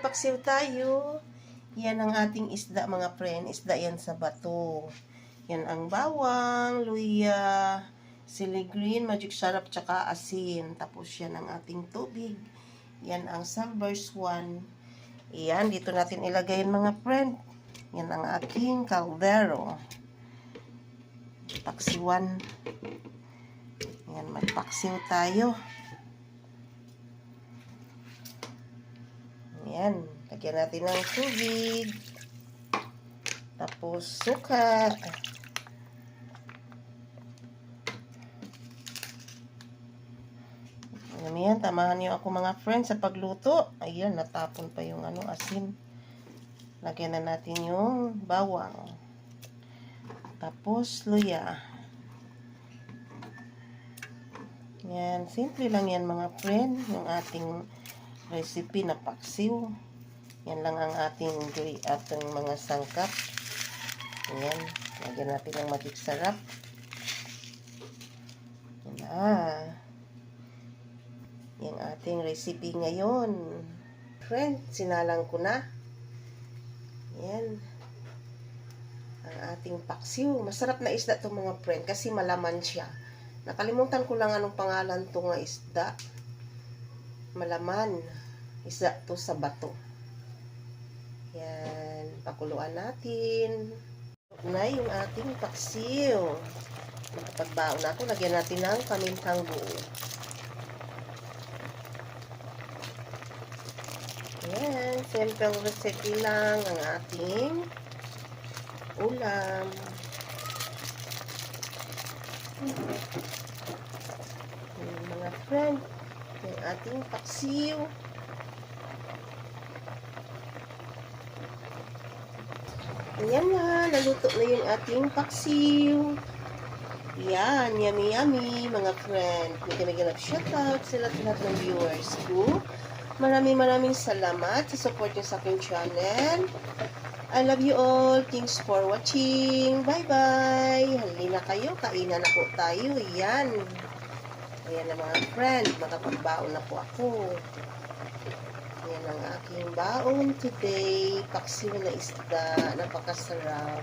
paksiw tayo. Yan ang ating isda mga friend. Isda yan sa bato. Yan ang bawang, luya, sili green, magic sarap, tsaka asin. Tapos yan ang ating tubig. Yan ang silver swan. Yan, dito natin ilagay mga friend. Yan ang aking caldero. Paksiwan. Yan, magpaksiw tayo. Yan. Lagyan natin ng tubig. Tapos suka. Alam yan, tamahan niyo ako mga friends sa pagluto. Ayan, natapon pa yung ano, asin. Lagyan na natin yung bawang. Tapos luya. Yan, simple lang yan mga friend. Yung ating recipe na paksiw. Yan lang ang ating ating mga sangkap. Yan. Lagyan natin ng magic sarap. Yan na. Yung ating recipe ngayon. Friend, sinalang ko na. Yan. Ang ating paksiw. Masarap na isda to mga friend kasi malaman siya. Nakalimutan ko lang anong pangalan to nga isda. Malaman. Isda to sa bato. Yan. Pakuluan natin. Na yung ating paksiw. Nakapagbaon na ako. Lagyan natin ng pamintang buo. Yan. Simple recipe lang ang ating ulam. Yan, mga friend. Yung ating paksiw. Ayan na, naluto na yung ating paksiw. Yan, yummy yummy, mga friend. Kami shoutout sa lahat ng viewers ko. Maraming maraming salamat sa support niyo sa aking channel. I love you all. Thanks for watching. Bye-bye. Halina kayo. Kainan na po tayo. Yan. Ayan na mga friend. Makapagbaon na po ako baon today. Paksiw na isda. Napakasarap.